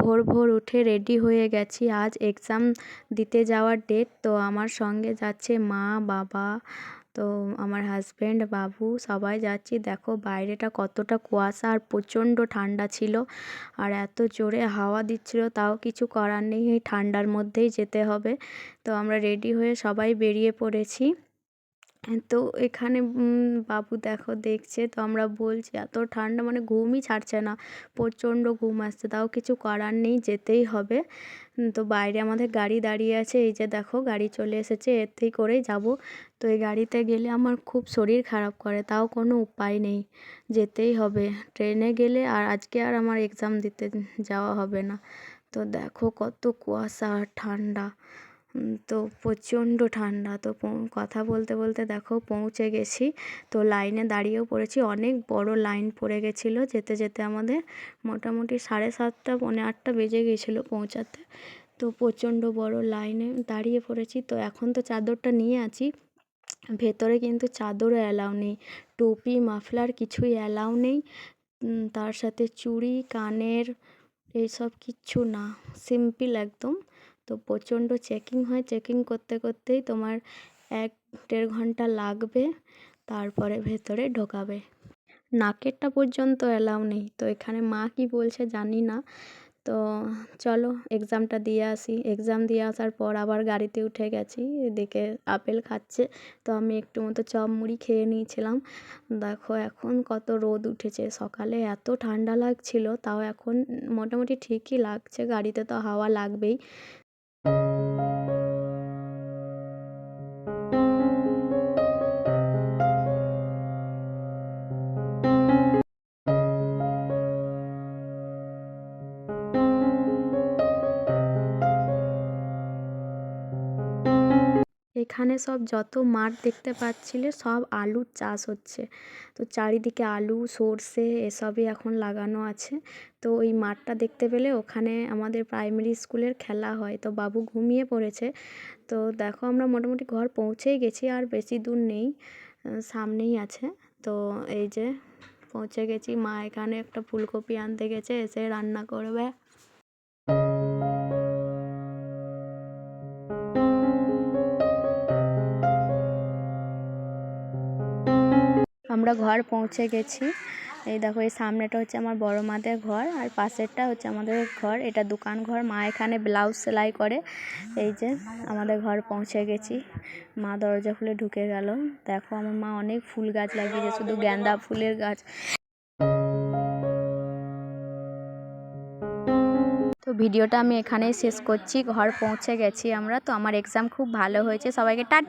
ভোর ভোর উঠে রেডি হয়ে গেছি। আজ এক্সাম দিতে যাওয়ার ডেট তো আমার সঙ্গে যাচ্ছে মা, বাবা, তো আমার হাজব্যান্ড বাবু সবাই যাচ্ছি। দেখো বাইরেটা কতটা কুয়াশা আর প্রচণ্ড ঠান্ডা ছিল আর এত জোরে হাওয়া দিচ্ছিল, তাও কিছু করার নেই। এই ঠান্ডার মধ্যেই যেতে হবে। তো আমরা রেডি হয়ে সবাই বেরিয়ে পড়েছি। তো এখানে বাবু দেখো দেখছে, তো আমরা বলছি, এত ঠান্ডা মানে ঘুমই ছাড়ছে না। প্রচণ্ড ঘুম আসছে, তাও কিছু করার নেই, যেতেই হবে। তো বাইরে আমাদের গাড়ি দাঁড়িয়ে আছে, এই যে দেখো, গাড়ি চলে এসেছে এতেই করেই যাব। তো এই গাড়িতে গেলে আমার খুব শরীর খারাপ করে, তাও কোনো উপায় নেই, যেতেই হবে। ট্রেনে গেলে আর আজকে আর আমার এক্সাম দিতে যাওয়া হবে না। তো দেখো কত কুয়াশা ঠান্ডা। তো প্রচণ্ড ঠান্ডা। তো কথা বলতে বলতে দেখো পৌঁছে গেছি। তো লাইনে দাঁড়িয়েও পড়েছি। অনেক বড় লাইন পড়ে গেছিল যেতে যেতে আমাদের মোটামুটি সাড়ে সাতটা, পৌনে আটটা বেজে গিয়েছিল পৌঁছাতে। তো প্রচণ্ড বড় লাইনে দাঁড়িয়ে পড়েছি। তো এখন তো চাদরটা নিয়ে আছি। ভেতরে কিন্তু চাদরও অ্যালাউ নেই। টুপি, মাফলার কিছুই অ্যালাউ নেই। তার সাথে চুড়ি, কানের এইসব কিচ্ছু না। সিম্পল একদম। তো প্রচণ্ড চেকিং হয়। চেকিং করতে করতেই তোমার এক দেড় ঘণ্টা লাগবে, তারপরে ভেতরে ঢোকাবে। নাকেরটা পর্যন্ত অ্যালাউ নেই। তো এখানে মা কি বলছে জানি না। তো চলো এক্সামটা দিয়ে আসি। এক্সাম দিয়ে আসার পর আবার গাড়িতে উঠে গেছি। এদিকে আপেল খাচ্ছে। তো আমি একটু মতো চপ মুড়ি খেয়ে নিয়েছিলাম। দেখো এখন কত রোদ উঠেছে। সকালে এত ঠান্ডা লাগছিল, তাও এখন মোটামুটি ঠিকই লাগছে। গাড়িতে তো হাওয়া লাগবেই। এখানে সব যত মাঠ দেখতে পাচ্ছিলে, সব আলুর চাষ হচ্ছে। তো চারিদিকে আলু, সর্ষে এসবই এখন লাগানো আছে। তো ওই মাঠটা দেখতে পেলে ওখানে আমাদের প্রাইমারি স্কুলের খেলা হয়। তো বাবু ঘুমিয়ে পড়েছে। তো দেখো আমরা মোটামুটি ঘর পৌঁছেই গেছি, আর বেশি দূর নেই সামনেই আছে। তো এই যে পৌঁছে গেছি, মা এখানে একটা ফুলকপি আনতে গেছে, এসে রান্না করবে। আমরা ঘর পৌঁছে গেছি। এই দেখো, এই সামনেটা হচ্ছে আমার বড় মাদের ঘর, আর পাশেরটা হচ্ছে আমাদের ঘর। এটা দোকান ঘর, মা এখানে ব্লাউজ সেলাই করে। এই যে, আমাদের ঘর পৌঁছে গেছি। মা দরজা খুলে ঢুকে গেল। দেখো, আমার মা অনেক ফুল গাছ লাগিয়েছে, শুধু গ্যান্দা ফুলের গাছ। তো ভিডিওটা আমি এখানেই শেষ করছি। ঘর পৌঁছে গেছি আমরা। তো আমার এক্সাম খুব ভালো হয়েছে। সবাইকে টাটা।